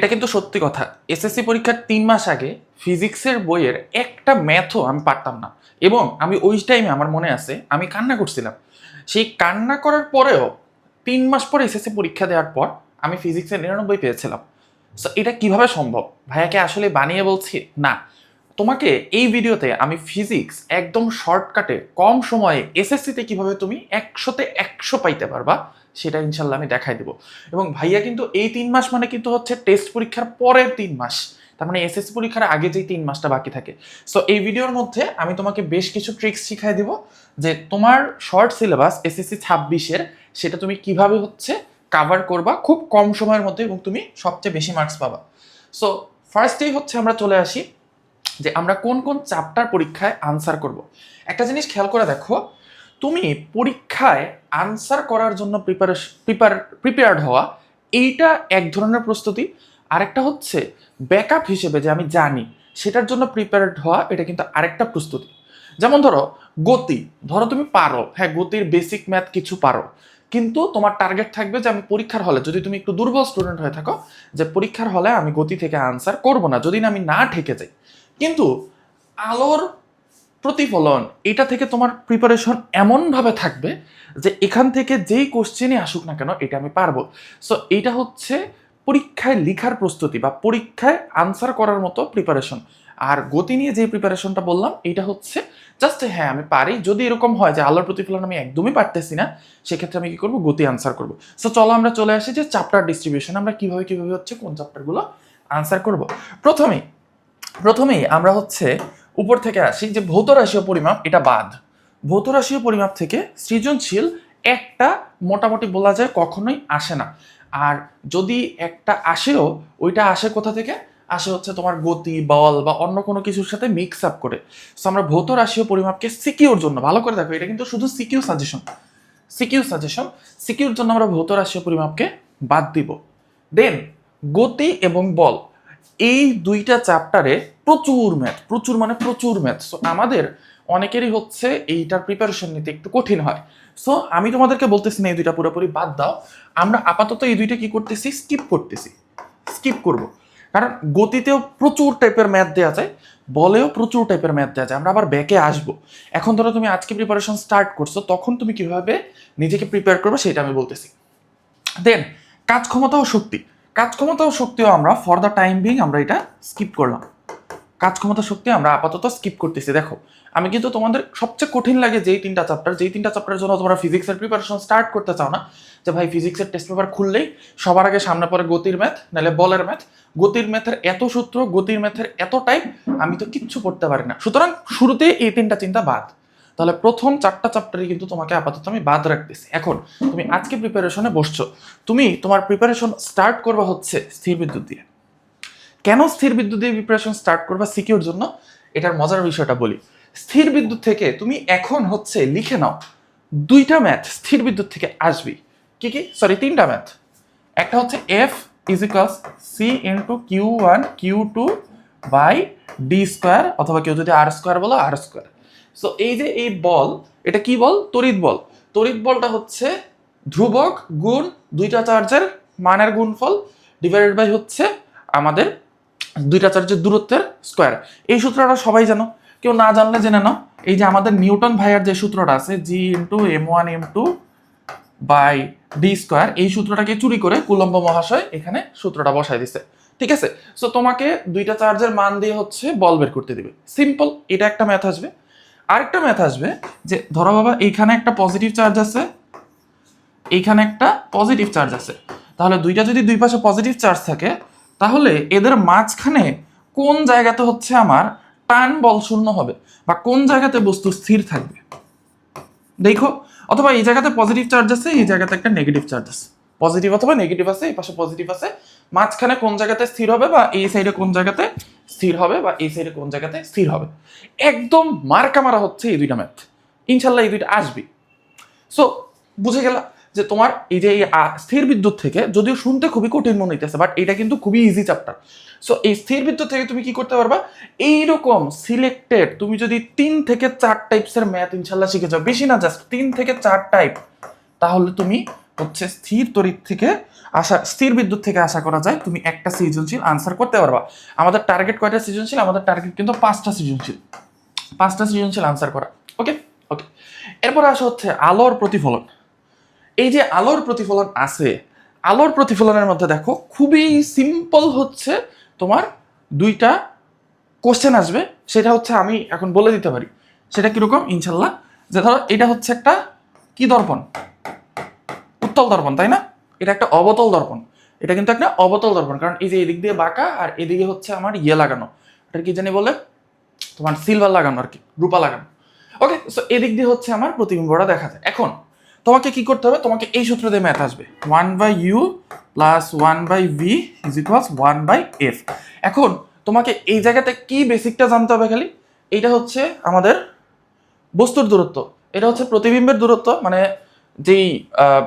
এটা কিন্তু সত্যি কথা। এসএসসি পরীক্ষার তিন মাস আগে ফিজিক্সের বইয়ের একটা ম্যাথও আমি পারতাম না। এবং আমি ওই টাইমে আমার মনে আছে, আমি কান্না করছিলাম। সেই কান্না করার পরেও তিন মাস পরে এসএসসি পরীক্ষা দেওয়ার পর আমি ফিজিক্সে নিরানব্বই পেয়েছিলাম। সো এটা কীভাবে সম্ভব? ভাইয়াকে আসলে বানিয়ে বলছি, না। তোমাকে এই ভিডিওতে আমি ফিজিক্স একদম শর্টকাটে কম সময়ে এসএসসিতে কীভাবে তুমি একশোতে একশো পাইতে পারবা সেটা ইনশাল্লাহ আমি দেখাই দেবো। এবং ভাইয়া কিন্তু এই তিন মাস মানে কিন্তু হচ্ছে টেস্ট পরীক্ষার পরের তিন মাস। তার মানে এসএসসি পরীক্ষার আগে যেই তিন মাসটা বাকি থাকে। সো এই ভিডিওর মধ্যে আমি তোমাকে বেশ কিছু ট্রিক্স শিখাই দিব যে তোমার শর্ট সিলেবাস এসএসসি ছাব্বিশের সেটা তুমি কীভাবে হচ্ছে কাভার করবা খুব কম সময়ের মধ্যে এবং তুমি সবচেয়ে বেশি মার্কস পাবা। সো ফার্স্টেই হচ্ছে আমরা চলে আসি যে আমরা কোন কোন চ্যাপ্টার পরীক্ষায় আনসার করব। একটা জিনিস খেয়াল করে দেখো তুমি পরীক্ষায় আনসার করার জন্য প্রিপারেশন প্রিপার প্রিপেয়ার্ড হওয়া এইটা এক ধরনের প্রস্তুতি। আরেকটা হচ্ছে ব্যাকআপ হিসেবে যে আমি জানি সেটার জন্য প্রিপেয়ার্ড হওয়া এটা কিন্তু আরেকটা প্রস্তুতি। যেমন ধরো, গতি। ধরো তুমি পারো। হ্যাঁ গতির বেসিক ম্যাথ কিছু পারো। কিন্তু তোমার টার্গেট থাকবে যে আমি পরীক্ষার হলে, যদি তুমি একটু দুর্বল স্টুডেন্ট হয়ে থাকো, যে পরীক্ষার হলে আমি গতি থেকে আনসার করব না, যদি না আমি না ঠেকে যাই। কিন্তু আলোর প্রতিফলন, এটা থেকে তোমার প্রিপারেশন এমনভাবে থাকবে যে এখান থেকে যেই কোশ্চেনই আসুক না কেন, এটা আমি পারব। সো এটা হচ্ছে পরীক্ষায় লিখার প্রস্তুতি বা পরীক্ষায় আনসার করার মতো প্রিপারেশন আর গতি নিয়ে যে প্রিপারেশনটা বললাম, এটা হচ্ছে জাস্ট হ্যাঁ আমি পারি। যদি এরকম হয় যে আলোর প্রতিফলন আমি একদমই পারতেছি না, সেক্ষেত্রে আমি কি করব? গতি আনসার করব। সো চলো আমরা চলে আসি যে চ্যাপ্টার ডিস্ট্রিবিউশন আমরা কীভাবে কীভাবে হচ্ছে কোন চ্যাপ্টারগুলো আনসার করব। প্রথমেই প্রথমেই আমরা হচ্ছে উপর থেকে আসি যে ভৌত রাশীয় পরিমাপ, এটা বাদ। ভৌত রাশীয় পরিমাপ থেকে সৃজনশীল একটা মোটামুটি বলা যায় কখনোই আসে না। আর যদি একটা আসেও, ওইটা আসে কোথা থেকে? আসে হচ্ছে তোমার গতি, বল বা অন্য কোনো কিছুর সাথে মিক্স আপ করে। সো আমরা ভৌত রাশীয় পরিমাপকে সিকিউর জন্য, ভালো করে দেখো, এটা কিন্তু শুধু সিকিউ সাজেশন সিকিউ সাজেশন সিকিউর জন্য আমরা ভৌত রাশীয় পরিমাপকে বাদ দিব। দেন গতি এবং বল। এই দুইটা চ্যাপ্টারে প্রচুর ম্যাথ প্রচুর মানে প্রচুর ম্যাথ সো আমাদের অনেকেরই হচ্ছে এইটার প্রিপারেশন নিতে একটু কঠিন হয়। সো আমি তোমাদেরকে বলতেছি না এই দুইটা পুরোপুরি বাদ দাও। আমরা আপাতত এই দুইটা কি করতেছি? স্কিপ করতেছি। স্কিপ করব। কারণ গতিতেও প্রচুর টাইপের ম্যাথ দেওয়া যায়, বলেও প্রচুর টাইপের ম্যাথ দেওয়া যায়। আমরা আবার ব্যাকে আসব। এখন ধরো তুমি আজকে প্রিপারেশন স্টার্ট করছ, তখন তুমি কীভাবে নিজেকে প্রিপেয়ার করবে সেটা আমি বলতেছি। দেন কাজ ক্ষমতা ও শক্তি কাজ ক্ষমতা শক্তিও আমরা ফর দ্য টাইম বিং আমরা এটা স্কিপ করলাম। কাজ ক্ষমতা শক্তি আমরা আপাতত স্কিপ করতেছি, দেখো। আমি কিন্তু তোমাদের সবচেয়ে কঠিন লাগে যেই তিনটা চ্যাপ্টার যেই তিনটা চ্যাপ্টারের জন্য তোমরা ফিজিক্সের প্রিপারেশন স্টার্ট করতে চাও না, যে ভাই ফিজিক্সের টেস্ট পেপার খুললেই সবার আগে সামনে পড়ে গতির ম্যাথ নাহলে বলের ম্যাথ গতির ম্যাথের এত সূত্র, গতির ম্যাথের এত টাইপ আমি তো কিচ্ছু পড়তে পারি না। সুতরাং শুরুতেই এই তিনটা চিন্তা বাদ। তাহলে প্রথম চারটা চ্যাপ্টারই কিন্তু তোমাকে আপাতত আমি বাদ রাখতেছি। এখন, তুমি আজকে প্রিপারেশনে বসছো। তুমি তোমার প্রিপারেশন স্টার্ট করবা হচ্ছে স্থির বিদ্যুৎ দিয়ে। কেন স্থির বিদ্যুৎ দিয়ে প্রিপারেশন স্টার্ট করবা সিকিউর জন্য? এটার মজার বিষয়টা বলি। স্থির বিদ্যুৎ থেকে তুমি এখন হচ্ছে লিখে নাও দুইটা ম্যাথ স্থির বিদ্যুৎ থেকে আসবি। কি কি? সরি তিনটা ম্যাথ একটা হচ্ছে F equals C into Q one Q two by D square অথবা কেউ যদি আর স্কোয়ার বলো আর স্কোয়ার সো এই যে এই বল, এটা কি বল? তড়িৎ বল। তড়িৎ বলটা হচ্ছে ধ্রুবক গুণ দুইটা চার্জের মানের গুণফল ডিভাইডেড বাই হচ্ছে আমাদের দুইটা চার্জের দূরত্বের স্কোয়ার এই সূত্রটা সবাই জানো। কেউ না জানলে জেনে নাও। এই যে আমাদের নিউটন ভাইয়ার যে সূত্রটা আছে G into M one M two by D square এই সূত্রটাকে চুরি করে কুলম্ব মহাশয় এখানে সূত্রটা বসায় দিছে। ঠিক আছে? সো তোমাকে দুইটা চার্জের মান দিয়ে হচ্ছে বল বের করতে দিবে। সিম্পল এটা একটা ম্যাথ আসবে। আরেকটা ম্যাথ আসবে যে, ধরো বাবা, এইখানে একটা পজিটিভ চার্জ আছে, এইখানে একটা পজিটিভ চার্জ আছে। তাহলে দুইটা যদি দুই পাশে পজিটিভ চার্জ থাকে, তাহলে এদের মাঝখানে কোন জায়গাতে হচ্ছে আমার টান বল শূন্য হবে? বা কোন জায়গাতে বস্তু স্থির থাকবে? দেখো, অথবা এই জায়গাতে পজিটিভ চার্জ আছে, এই জায়গাতে একটা নেগেটিভ চার্জ আছে। পজিটিভ অথবা নেগেটিভ আছে, এই পাশে পজিটিভ আছে। মাঝখানে কোন জায়গাতে স্থির হবে বা এই সাইডে কোন জায়গাতে স্থির হবে বা এই সাইডে কোন জায়গাতে স্থির হবে। একদম মার্কা মারা হচ্ছে এই দুইটা ম্যাথ ইনশাল্লাহ এই দুইটা আসবে। সো বুঝে গেলা যে তোমার এই যে স্থির বিদ্যুৎ থেকে যদিও শুনতে খুবই কঠিন মনে হইতেছে বাট এটা কিন্তু খুবই ইজি চ্যাপ্টার সো এই স্থির বিদ্যুৎ থেকে তুমি কি করতে পারবা? এইরকম সিলেক্টেড তুমি যদি তিন থেকে চার টাইপসের ম্যাথ ইনশাল্লাহ শিখে যাও, বেশি না জাস্ট তিন থেকে চার টাইপ তাহলে তুমি হচ্ছে স্থির তড়িৎ থেকে আশা স্থির বিদ্যুৎ থেকে আশা করা যায়, তুমি একটা সৃজনশীল আনসার করতে পারবা। আমাদের টার্গেট কয়টা সৃজনশীল? আমাদের টার্গেট কিন্তু পাঁচটা সৃজনশীল। পাঁচটা সৃজনশীল আনসার করা। ওকে ওকে এরপর আসা হচ্ছে আলোর প্রতিফলন। এই যে আলোর প্রতিফলন আছে, আলোর প্রতিফলনের মধ্যে দেখো খুবই সিম্পল হচ্ছে তোমার দুইটা কোশ্চেন আসবে। সেটা হচ্ছে আমি এখন বলে দিতে পারি। সেটা কীরকম? ইনশাল্লাহ। যে ধরো এটা হচ্ছে একটা কি দর্পণ? উত্তল দর্পণ, তাই না? এটা একটা অবতল দর্পণ। এটা কিন্তু একটা অবতল দর্পণ, কারণ এই যে এদিক দিয়ে বাঁকা আর এদিকে হচ্ছে আমার ইয়ে লাগানো। এটা কি জানি বলে? তোমার সিলভার লাগানো আর কি, রূপা লাগানো। ওকে সো এদিক দিয়ে হচ্ছে আমার প্রতিবিম্বটা দেখা যায়। এখন, তোমাকে কি করতে হবে? তোমাকে এই সূত্র দিয়ে ম্যাথ আসবে। One by U plus one by V is equals one by F এখন, তোমাকে এই জায়গাতে কি বেসিকটা জানতে হবে খালি? এইটা হচ্ছে আমাদের বস্তুর দূরত্ব। এটা হচ্ছে প্রতিবিম্বের দূরত্ব মানে যেই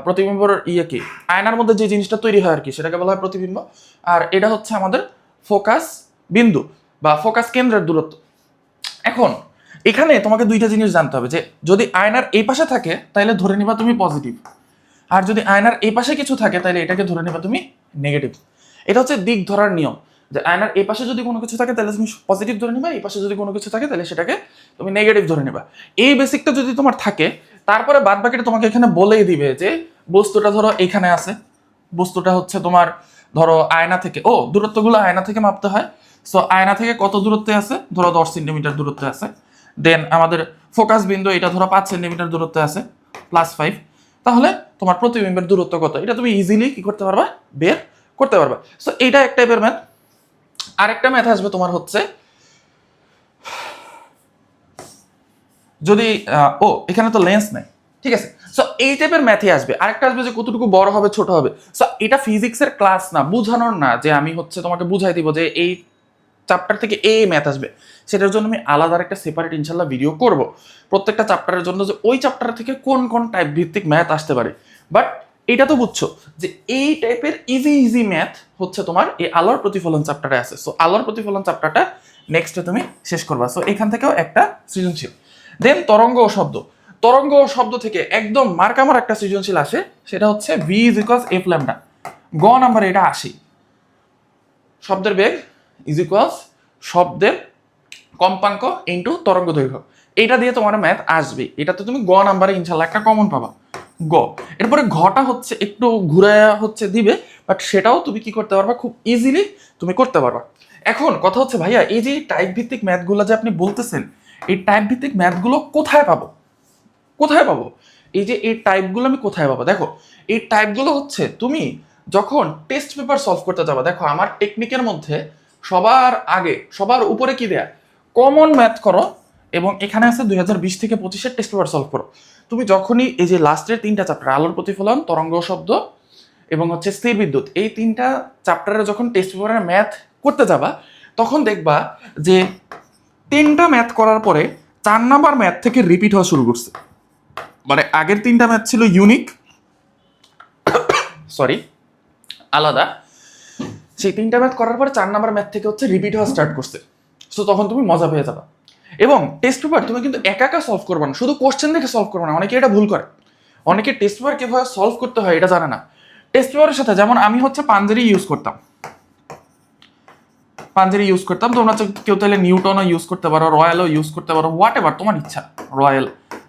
প্রতিবিম্বর ইয়ে কি? আয়নার মধ্যে যে জিনিসটা তৈরি হয় আর কি, সেটাকে বলা হয় প্রতিবিম্ব। আর এটা হচ্ছে আমাদের ফোকাস বিন্দু বা ফোকাস কেন্দ্রের দূরত্ব। এখন, এখানে তোমাকে দুইটা জিনিস জানতে হবে, যে যদি আয়নার এই পাশে থাকে তাহলে ধরে নিবা তুমি পজিটিভ আর যদি আয়নার এই পাশে কিছু থাকে তাহলে এটাকে ধরে নিবা তুমি নেগেটিভ এটা হচ্ছে দিক ধরার নিয়ম, যে আয়নার এই পাশে যদি কোনো কিছু থাকে তাহলে তুমি পজিটিভ ধরে নিবা, এই পাশে যদি কোনো কিছু থাকে তাহলে সেটাকে তুমি নেগেটিভ ধরে নিবা। এই বেসিকটা যদি তোমার থাকে তারপরে বাদ বাকিটা তোমাকে এখানে বলেই দিবে যে বস্তুটা ধরো এখানে আছে। বস্তুটা হচ্ছে তোমার ধরো আয়না থেকে, ও, দূরত্বগুলো আয়না থেকে মাপতে হয়। সো আয়না থেকে কত দূরত্বে আছে? ধরো দশ সেন্টিমিটার দূরত্বে আছে। দেন আমাদের ফোকাস বিন্দু, এটা ধরো পাঁচ সেন্টিমিটার দূরত্বে আছে প্লাস ফাইভ তাহলে তোমার প্রতিবিম্বের দূরত্ব কত? এটা তুমি ইজিলি কি করতে পারবা? বের করতে পারবা। সো এইটা এক টাইপের ম্যাথ আরেকটা ম্যাথ আসবে তোমার হচ্ছে যদি ও, এখানে তো লেন্স নেই। ঠিক আছে? সো এই টাইপের ম্যাথই আসবে। আরেকটা আসবে যে কতটুকু বড় হবে, ছোট হবে। সো এটা ফিজিক্সের ক্লাস না, বুঝানোর না যে আমি হচ্ছে তোমাকে বুঝাই দিব যে এই চ্যাপ্টার থেকে এই ম্যাথ আসবে। সেটার জন্য আমি আলাদা একটা সেপারেট ইনশাল্লাহ ভিডিও করব। প্রত্যেকটা চ্যাপ্টারের জন্য যে ওই চ্যাপ্টার থেকে কোন কোন টাইপ ভিত্তিক ম্যাথ আসতে পারে। বাট এটা তো বুঝছ যে এই টাইপের ইজি ইজি ম্যাথ হচ্ছে তোমার এই আলোর প্রতিফলন চ্যাপ্টারে আছে। সো আলোর প্রতিফলন চ্যাপ্টারটা নেক্সটে তুমি শেষ করবা। সো এখান থেকেও একটা সৃজনশীল। দেন তরঙ্গ ও শব্দ। তরঙ্গ ও শব্দ থেকে একদম মার্কামার একটা সৃজনশীল আসে, সেটা হচ্ছে V is equals F lambda গ নাম্বার এটা আসি। শব্দের বেগ ইজ ইকুয়ালস শব্দের কম্পাঙ্ক ইন্টু তরঙ্গ দৈর্ঘ্য। এইটা দিয়ে তোমার ম্যাথ আসবে। এটা তো তুমি গ নাম্বারে ইনশাল্লাহ একটা কমন পাবা। গ। এরপরে ঘটা হচ্ছে, একটু ঘুরে হচ্ছে দিবে বাট সেটাও তুমি কি করতে পারবা? খুব ইজিলি তুমি করতে পারবা। এখন কথা হচ্ছে, ভাইয়া, এই যে টাইপ ভিত্তিক ম্যাথগুলো যে আপনি বলতেছেন এই টাইপ ভিত্তিক ম্যাথগুলো কোথায় পাবো? কোথায় পাবো? এই যে এই টাইপগুলো আমি কোথায় পাবো? দেখো, এই টাইপগুলো হচ্ছে তুমি যখন টেস্ট পেপার সলভ করতে যাবা, দেখো আমার টেকনিকের মধ্যে সবার আগে, সবার উপরে কি দেয়া? কমন ম্যাথ করো এবং এখানে আছে দুই হাজার বিশ থেকে পঁচিশের টেস্ট পেপার সলভ করো। তুমি যখনই এই যে লাস্টের তিনটা চ্যাপ্টার আলোর প্রতিফলন, তরঙ্গ শব্দ এবং হচ্ছে স্থির বিদ্যুৎ, এই তিনটা চ্যাপ্টারে যখন টেস্ট পেপারের ম্যাথ করতে যাবা, তখন দেখবা যে তিনটা ম্যাথ করার পরে চার নাম্বার ম্যাথ থেকে রিপিট হওয়া শুরু করছে। মানে আগের তিনটা ম্যাথ ছিল ইউনিক সরি আলাদা। সেই তিনটা ম্যাথ করার পরে চার নাম্বার ম্যাথ থেকে হচ্ছে রিপিট হওয়া স্টার্ট করছে। সো তখন তুমি মজা পেয়ে যাবা। এবং টেস্ট পেপার তুমি কিন্তু একা একা সলভ করবে না, শুধু কোশ্চেন দেখে সলভ করবে না, অনেকে এটা ভুল করে। অনেকে টেস্ট পেপার কীভাবে সলভ করতে হয় এটা জানে না। টেস্ট পেপারের সাথে, যেমন আমি হচ্ছে পাঞ্জারি ইউজ করতাম। পাঞ্জারি ইউজ করতাম, তোমরা কেউ তাহলে নিউটনও ইউজ করতে পারো, রয়্যালও ইউজ করতে পারো হোয়াট এভার তোমার ইচ্ছা, রয়্যাল।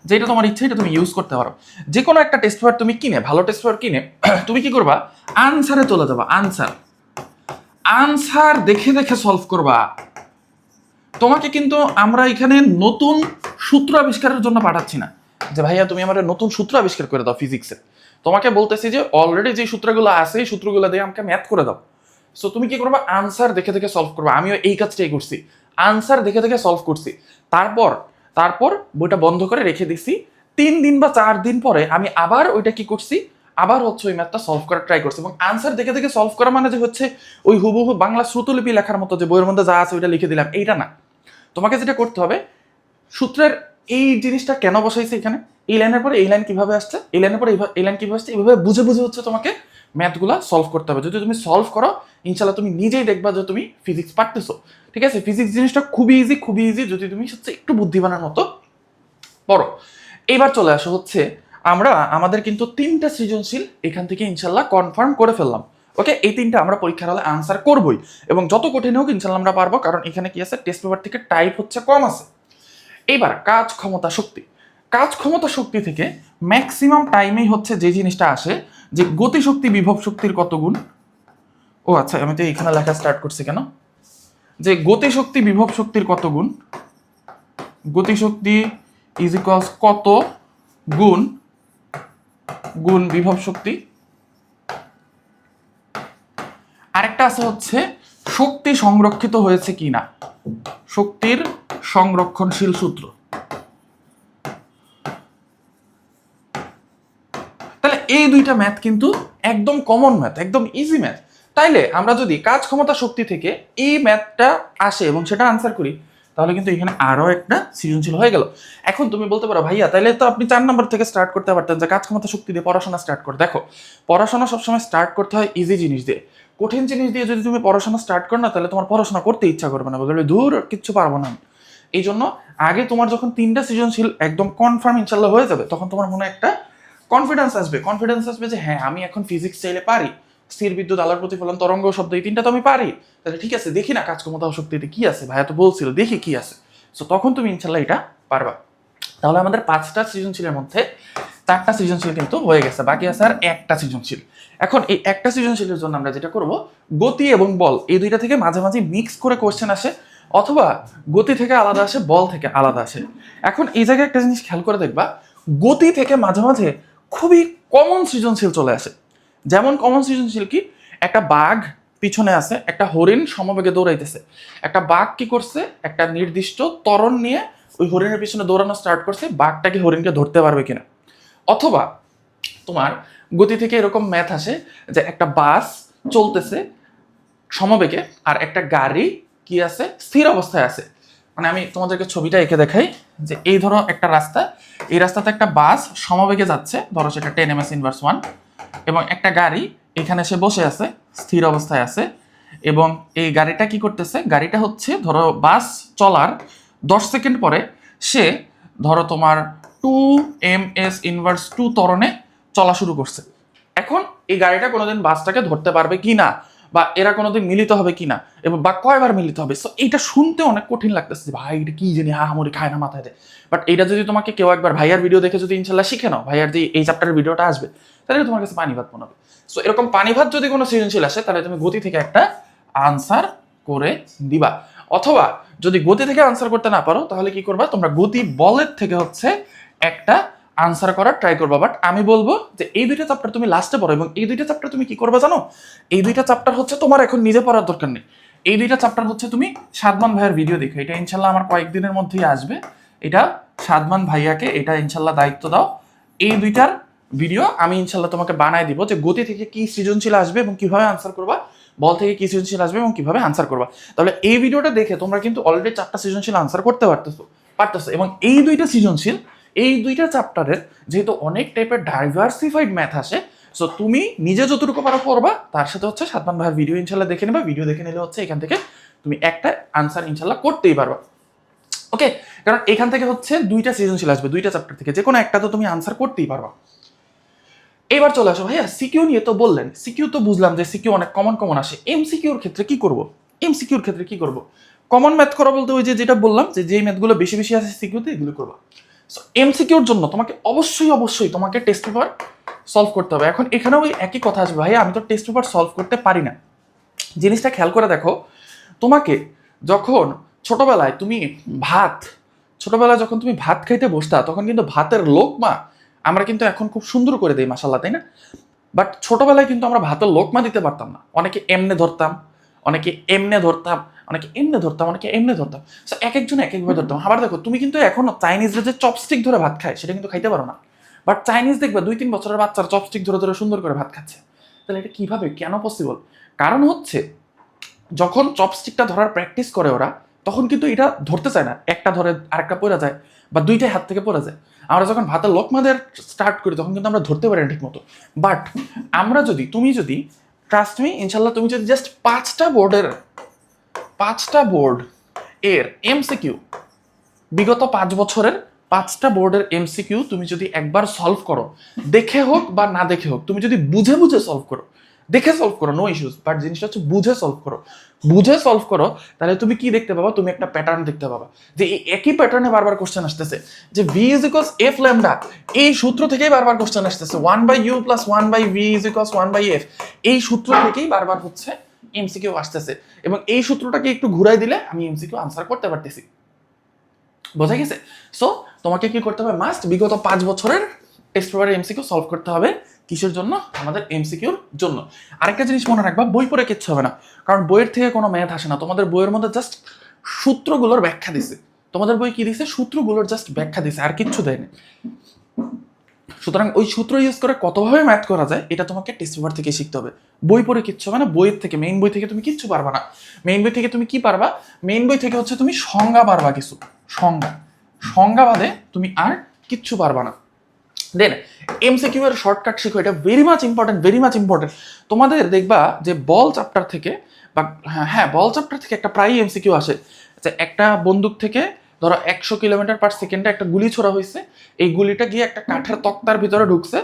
যেটা তোমার ইচ্ছা এটা তুমি ইউজ করতে পারো। যে কোনো একটা টেস্ট পেপার তুমি কিনে, ভালো টেস্ট পেপার কিনে, তুমি কি করবা? আনসারে চলে যাবা আনসার আনসার দেখে দেখে সলভ করবা। তোমাকে কিন্তু আমরা এখানে নতুন সূত্র আবিষ্কারের জন্য পাঠাচ্ছি না। যে ভাইয়া, তুমি আমার নতুন সূত্র আবিষ্কার করে দাও ফিজিক্সের তোমাকে বলতেছি যে অলরেডি যে সূত্রগুলো আছে, এই সূত্রগুলো দিয়ে আমাকে ম্যাথ করে দাও। সো তুমি কি করবা? আনসার দেখে দেখে সলভ করবা। আমিও এই কাজটাই করছি। আনসার দেখে দেখে সলভ করছি। তারপর তারপর বইটা বন্ধ করে রেখে দিছি। তিন দিন বা চার দিন পরে আমি আবার ওইটা কি করছি? আবার হচ্ছে ওই ম্যাথটা সলভ করার ট্রাই করছি। এবং আনসার দেখে দেখে সলভ করা মানে যে হচ্ছে ওই হুবহু বাংলা শ্রুতলিপি লেখার মতো যে বইয়ের মধ্যে যা আছে ওইটা লিখে দিলাম। এইটা না। তোমাকে যেটা করতে হবে, সূত্রের এই জিনিসটা কেন বসাইছে এখানে? এই লাইনের পরে এই লাইন কীভাবে আসছে? এই লাইনের পরে এই লাইন কীভাবে আসছে? এইভাবে বুঝে বুঝে হচ্ছে তোমাকে ম্যাথগুলো সলভ করতে হবে। যদি তুমি সলভ করো ইনশাল্লাহ তুমি নিজেই দেখবা যে তুমি ফিজিক্স পারতেছো। ঠিক আছে? ফিজিক্স জিনিসটা খুবই ইজি খুবই ইজি যদি তুমি হচ্ছে একটু বুদ্ধিমানের মতো পড়ো। এইবার চলে আসো হচ্ছে আমরা আমাদের কিন্তু তিনটা সৃজনশীল এখান থেকে ইনশাল্লাহ কনফার্ম করে ফেললাম। ওকে এই তিনটা আমরা পরীক্ষার হলে আনসার করবই। এবং যত কঠিন হোক ইনশাল্লাহ আমরা পারব। কারণ এখানে কি আছে? টেস্ট পেপার থেকে টাইপ হচ্ছে কম আছে। এইবার কাজ ক্ষমতা শক্তি। কাজ ক্ষমতা শক্তি থেকে ম্যাক্সিমাম টাইমেই হচ্ছে যে জিনিসটা আসে, যে গতিশক্তি, বিভব শক্তির কত গুণ? ও আচ্ছা আমি তো এখানে লেখা স্টার্ট করছি কেন? যে গতিশক্তি, বিভব শক্তির কত গুণ? গতিশক্তি ইজ ইকুয়ালস কত গুণ? গুণ, বিভব শক্তি। আরেকটা আছে হচ্ছে শক্তি সংরক্ষিত হয়েছে কিনা? শক্তির সংরক্ষণশীল সূত্র। তাহলে এই দুইটা ম্যাথ কিন্তু একদম কমন ম্যাথ একদম ইজি ম্যাথ তাইলে আমরা যদি কাজ ক্ষমতা শক্তি থেকে এই ম্যাথটা আসে এবং সেটা আনসার করি, তাহলে কিন্তু এখানে আরও একটা সৃজনশীল হয়ে গেল। এখন তুমি বলতে পারো, ভাইয়া তাহলে তো আপনি চার নম্বর থেকে স্টার্ট করতে পারতেন যে কাজ ক্ষমতা শক্তি দিয়ে পড়াশোনা স্টার্ট করে। দেখো, পড়াশোনা সবসময় স্টার্ট করতে হয় ইজি জিনিস দিয়ে। কঠিন জিনিস দিয়ে যদি তুমি পড়াশোনা স্টার্ট করো না, তাহলে তোমার পড়াশোনা করতে ইচ্ছা করবে না। বলবে, দূর, কিচ্ছু পারব না আমি। এই জন্য আগে তোমার যখন তিনটা সৃজনশীল একদম কনফার্ম ইনশাল্লাহ হয়ে যাবে, তখন তোমার মনে একটা কনফিডেন্স আসবে। কনফিডেন্স আসবে যে হ্যাঁ আমি এখন ফিজিক্স চাইলে পারি। স্থির বিদ্যুৎ, আলোর প্রতিফলন, তরঙ্গ শব্দ, এই তিনটা তো আমি পারি। তাহলে ঠিক আছে, দেখি না কাজ ক্ষমতা শক্তিতে কি আছে। ভাইয়া তো বলছিল, দেখি কি আছে। সো তখন তুমি ইনশাল্লাহ এটা পারবা। তাহলে আমাদের পাঁচটা সৃজনশীলের মধ্যে চারটা সৃজনশীল কিন্তু হয়ে গেছে, বাকি আছে আর একটা সৃজনশীল। এখন এই একটা সৃজনশীলের জন্য আমরা যেটা করব, গতি এবং বল, এই দুইটা থেকে মাঝে মাঝে মিক্স করে কোশ্চেন আসে। অথবা গতি থেকে আলাদা আসে, বল থেকে আলাদা আসে। এখন এই জায়গায় একটা জিনিস খেয়াল করে দেখবা, গতি থেকে মাঝে মাঝে খুবই কমন সৃজনশীল চলে আসে। যেমন কমন সৃজনশীল কি? একটা বাঘ পিছনে আছে, একটা হরিণ সমবেগে দৌড়াইতেছে। একটা বাঘ কি করছে? একটা নির্দিষ্ট তরণ নিয়ে ওই হরিণের পিছনে দৌড়ানো স্টার্ট করছে, বাঘটা কি হরিণকে ধরতে পারবে কিনা? অথবা তোমার গতি থেকে এরকম ম্যাথ আসে যে একটা বাস চলতেছে সমবেগে আর একটা গাড়ি কি আছে? স্থির অবস্থায় আছে। মানে আমি তোমাদেরকে ছবিটা এঁকে দেখাই যে এই ধরো একটা রাস্তা, এই রাস্তাতে একটা বাস সমবেগে যাচ্ছে, ধরো সেটা ten M S inverse one এবং একটা গাড়ি এখানে সে বসে আছে, স্থির অবস্থায় আছে, এবং এই গাড়িটা কি করতেছে? গাড়িটা হচ্ছে ধরো বাস চলার দশ সেকেন্ড পরে সে ধরো তোমার two M S inverse two তরণে চলা শুরু করছে। এখন এই গাড়িটা কোনোদিন বাসটাকে ধরতে পারবে কি না? বা এরা কোনোদিন মিলিত হবে কি না এবং বা কয়বার মিলিত হবে? সো এইটা শুনতে অনেক কঠিন লাগতেছে যে, ভাই, এটা কি জানি? হাহামরি খায় না মাথায় বাট এটা যদি তোমাকে কেউ একবার ভাইয়ার ভিডিও দেখে যদি ইনশাল্লাহ শিখে নাও, ভাইয়ার যে এই চ্যাপ্টারের ভিডিওটা আসবে, তাহলে তোমার কাছে পানি ভাত মনে হবে সো এরকম পানি ভাত যদি কোনো সৃজনশীল আসে, তাহলে তুমি গতি থেকে একটা আনসার করে দিবা। অথবা যদি গতি থেকে আনসার করতে না পারো, তাহলে কি করবা? তোমরা গতি বলের থেকে হচ্ছে একটা আনসার করার ট্রাই করবা বাট আমি বলব যে এই দুইটা চ্যাপ্টার তুমি লাস্টে পড়ো এবং এই দুইটা চ্যাপ্টার তুমি কি করবা জানো? এই দুইটা চ্যাপ্টার হচ্ছে তোমার এখন নিজে পড়ার দরকার নেই। এই দুইটা চ্যাপ্টার হচ্ছে তুমি সাদমান ভাইয়ের ভিডিও দেখো। এটা ইনশাল্লাহ আমার কয়েকদিনের মধ্যেই আসবে। এটা সাদমান ভাইয়াকে এটা ইনশাল্লাহ দায়িত্ব দাও। এই দুইটার ভিডিও আমি ইনশাল্লাহ তোমাকে বানায় দিব যে গতি থেকে কি সৃজনশীল আসবে এবং কীভাবে আনসার করবা, বল থেকে কি সৃজনশীল আসবে এবং কীভাবে আনসার করবা। তাহলে এই ভিডিওটা দেখে তোমরা কিন্তু অলরেডি চারটা সৃজনশীল আনসার করতে পারতেছো পারতেছো এবং এই দুইটা সৃজনশীল এই দুইটা চ্যাপ্টারের যেহেতু অনেক টাইপের ডাইভার্সিফাইড ম্যাথ আসে সো তুমি নিজে যতটুকু পারো করবা তার সাথে হচ্ছে সাতমান ভাইয়ের ভিডিও ইনশাল্লাহ দেখে নেবা। ভিডিও দেখে নিলে হচ্ছে এখান থেকে তুমি একটা আনসার ইনশাল্লাহ করতেই পারবা। ওকে কারণ এখান থেকে হচ্ছে দুইটা সৃজনশীল আসবে, দুইটা চ্যাপ্টার থেকে। যে কোনো একটা তো তুমি আনসার করতেই পারবা। এবার চলে আসো ভাইয়া সিকিউ নিয়ে তো বললেন। সিকিউ তো বুঝলাম যে সিকিউ অনেক কমন কমন আসে। এম সিকিউর ক্ষেত্রে কি করব? এম সিকিউর ক্ষেত্রে কি করব? কমন ম্যাথ করা বলতে ওই যে যেটা বললাম, যে যেই ম্যাথগুলো বেশি বেশি আছে সিকিউতে এগুলো করবা। সো এম সিকিউর জন্য তোমাকে অবশ্যই অবশ্যই তোমাকে টেস্ট পেপার সলভ করতে হবে। এখন এখানেও একই কথা আসবে ভাই আমি তো টেস্ট পেপার সলভ করতে পারি না। জিনিসটা খেয়াল করে দেখো, তোমাকে যখন ছোটবেলায় তুমি ভাত, ছোটবেলায় যখন তুমি ভাত খাইতে বসতা, তখন কিন্তু ভাতের লোকমা আমরা কিন্তু এখন খুব সুন্দর করে দিই মাসাল্লাহ তাই না? বাট ছোটবেলায় কিন্তু আমরা ভাতের লোকমা দিতে পারতাম না। অনেকে এমনে ধরতাম, অনেকে এমনে ধরতাম। অনেকে এমনে ধরতাম অনেকে এমনে ধরতাম। So, এক একজন এক একভাবে ধরতাম। আবার দেখো তুমি কিন্তু এখনও চাইনিজরা যে চপস্টিক ধরে ভাত খায় সেটা কিন্তু খাইতে পারো না। বাট চাইনিজ দেখবে দুই তিন বছরের বাচ্চারা চপস্টিক ধরে ধরে সুন্দর করে ভাত খাচ্ছে। তাহলে এটা কীভাবে? কেন পসিবল কারণ হচ্ছে যখন চপস্টিকটা ধরার প্র্যাকটিস করে ওরা তখন কিন্তু এটা ধরতে চায় না। একটা ধরে আরেকটা পড়ে যায় বা দুইটাই হাত থেকে পড়ে যায়। আমরা যখন ভাতের লোকমাদের স্টার্ট করি তখন কিন্তু আমরা ধরতে পারি না ঠিক মতো বাট আমরা যদি তুমি যদি ট্রাস্ট মি ইনশাল্লাহ তুমি যদি জাস্ট পাঁচটা বোর্ডের পাঁচটা বোর্ড এর এমসিকিউ, বিগত পাঁচ বছরের পাঁচটা বোর্ডের এমসিকিউ তুমি যদি একবার সলভ করো, দেখে হোক বা না দেখে হোক, তুমি যদি বুঝে বুঝে সলভ করো, দেখে সলভ করো নো ইস্যুস বাট জিনিসটা হচ্ছে বুঝে সলভ করো। বুঝে সলভ করো, তাহলে তুমি কি দেখতে পাবা? তুমি একটা প্যাটার্ন দেখতে পাবা, যে এই একই প্যাটার্নে বারবার কোশ্চেন আসতেছে, যে V is equals F lambda এই সূত্র থেকেই বারবার কোশ্চেন আসতেছে one by U plus one by V is equals one by F এই সূত্র থেকেই বারবার হচ্ছে এমসিকিউ আসতেছে। এবং এই সূত্রটাকে একটু ঘুরাই দিলে আমি এমসিকিউ আনসার করতে পারতেছি। বোঝা গেছে? সো তোমাকে কি করতে হবে? মাস্ট বিগত পাঁচ বছরের টেস্ট পেপারের এমসিকিউ সলভ করতে হবে কিসের জন্য? আমাদের এমসিকিউর জন্য। আরেকটা জিনিস মনে রাখবা, বই পড়ে কিচ্ছু হবে না। কারণ বইয়ের থেকে কোনো ম্যাথ আসে না। তোমাদের বইয়ের মধ্যে জাস্ট সূত্রগুলোর ব্যাখ্যা দিছে। তোমাদের বই কি দিছে? সূত্রগুলোর জাস্ট ব্যাখ্যা দিছে, আর কিচ্ছু দেয়নি। সুতরাং ওই সূত্র ইউজ করে কতভাবে ম্যাথ করা যায়, এটা তোমাকে টেস্ট পেপার থেকে শিখতে হবে। বই পড়ে কিচ্ছু হবে না, বইয়ের থেকে মেইন বই থেকে তুমি কিচ্ছু পারবা না। মেইন বই থেকে তুমি কি পারবা? মেইন বই থেকে হচ্ছে তুমি সংজ্ঞা পারবা কিছু, সংজ্ঞা। সংজ্ঞা বাদে তুমি আর কিচ্ছু পারবা না। দেন এমসিকিউ এর শর্টকাট শিখো, এটা very much important very much important তোমাদের দেখবা যে বল চ্যাপ্টার থেকে বা হ্যাঁ বল চ্যাপ্টার থেকে একটা প্রায় এমসিকিউ আসে। যে একটা বন্দুক থেকে ধরো একশো কিলোমিটার পার সেকেন্ডে একটা গুলি ছোড়া হয়েছে, এই গুলিটা গিয়ে একটা কাঠের তক্তার ভিতরে ঢুকছে।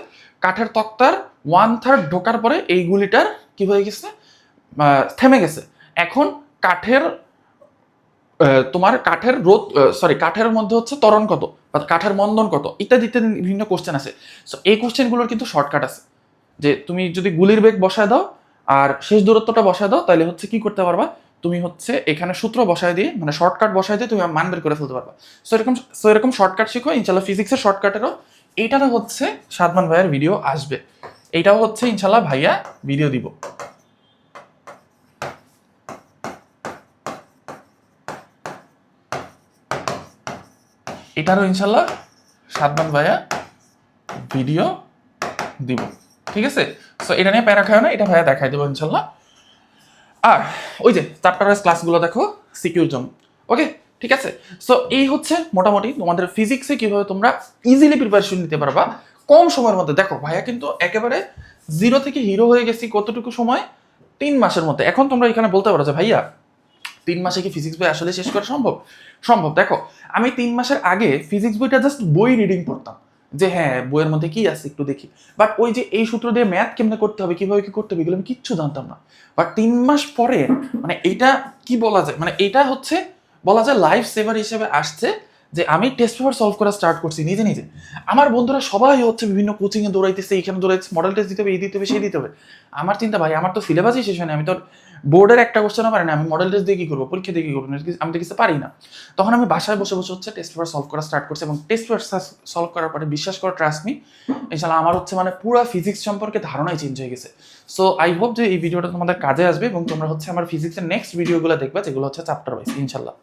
কাঠের তক্তার ওয়ান থার্ড ঢোকার পরে এই গুলিটার কি হয়ে গেছে? থেমে গেছে। এখন কাঠের তোমার কাঠের রোদ সরি কাঠের মধ্যে হচ্ছে ত্বরণ কত? বা কাঠের মন্দন কত? ইত্যাদি ইত্যাদি বিভিন্ন কোশ্চেন আছে। সো এই কোশ্চেনগুলোর কিন্তু শর্টকাট আছে। যে তুমি যদি গুলির বেগ বসায় দাও আর শেষ দূরত্বটা বসায় দাও, তাহলে হচ্ছে কি করতে পারবা? তুমি হচ্ছে এখানে সূত্র বসায় দিয়ে মানে শর্টকাট বসায় দিয়ে তুমি মান বের করে ফেলতে পারবা। সো এরকম সো এরকম শর্টকাট শিখো ইনশাল্লাহ ফিজিক্সের শর্টকাটেরও এইটারও হচ্ছে সাদমান ভাইয়ের ভিডিও আসবে। এইটাও হচ্ছে ইনশাল্লাহ ভাইয়া ভিডিও দিব। এটারও ইনশাল্লাহ সাদমান ভাইয়া ভিডিও দিব। ঠিক আছে? সো এটা নিয়ে প্যারা খায় না, এটা ভাইয়া দেখাই দেবো ইনশাল্লাহ আর ওই যে চ্যাপ্টারের ক্লাসগুলো দেখো, সিকিউর জন্য ওকে ঠিক আছে? সো এই হচ্ছে মোটামুটি তোমাদের ফিজিক্সে কীভাবে তোমরা ইজিলি প্রিপারেশন নিতে পারবা। কম সময়ের মধ্যে। দেখো, ভাইয়া কিন্তু একেবারে জিরো থেকে হিরো হয়ে গেছি কতটুকু সময়? তিন মাসের মধ্যে। এখন তোমরা এখানে বলতে পারো যে, ভাইয়া, তিন মাসে কি ফিজিক্স বই আসলে শেষ করা সম্ভব? সম্ভব। দেখো, আমি তিন মাসের আগে ফিজিক্স বইটা জাস্ট বই রিডিং পড়তাম। যে হ্যাঁ বইয়ের মধ্যে কি আছে একটু দেখি। বাট ওই যে এই সূত্র দিয়ে ম্যাথ কেমনে করতে হবে, কীভাবে কি করতে হবে, এগুলো আমি কিচ্ছু জানতাম না। বাট তিন মাস পরে মানে এটা কি বলা যায় মানে এটা হচ্ছে, বলা যায় লাইফ সেভার হিসেবে আসছে যে আমি টেস্ট পেপার সলভ করা স্টার্ট করছি নিজে নিজে। আমার বন্ধুরা সবাই হচ্ছে বিভিন্ন কোচিংয়ে দৌড়াইতেছে এখানে দৌড়াইতেছে মডেল টেস্ট দিতে হবে, এই দিতে হবে, সেই দিতে হবে। আমার চিন্তা ভাই, আমার তো সিলেবাসই শেষ হয়নি আমি তো বোর্ডের একটা কোশ্চেনও পারি না আমি মডেল টেস্ট দিয়ে কি করব, পরীক্ষা দিয়ে কি করব, আমি তো কিছু পারি না। তখন আমি বাসায় বসে বসে হচ্ছে টেস্ট পেপার সলভ করা স্টার্ট করছি এবং টেস্ট পেপার সলভ করার পরে বিশ্বাস করো ট্রাস্ট মি ইনশাল্লাহ আমার হচ্ছে মানে পুরো ফিজিক্স সম্পর্কে ধারণাই চেঞ্জ হয়ে গেছে। সো আই হোপ যে এই ভিডিওটা তোমাদের কাজে আসবে এবং তোমরা হচ্ছে আমার ফিজিক্সের নেক্সট ভিডিওগুলো দেখবে, যেগুলো হচ্ছে চ্যাপ্টার ওয়াইজ ইনশাল্লাহ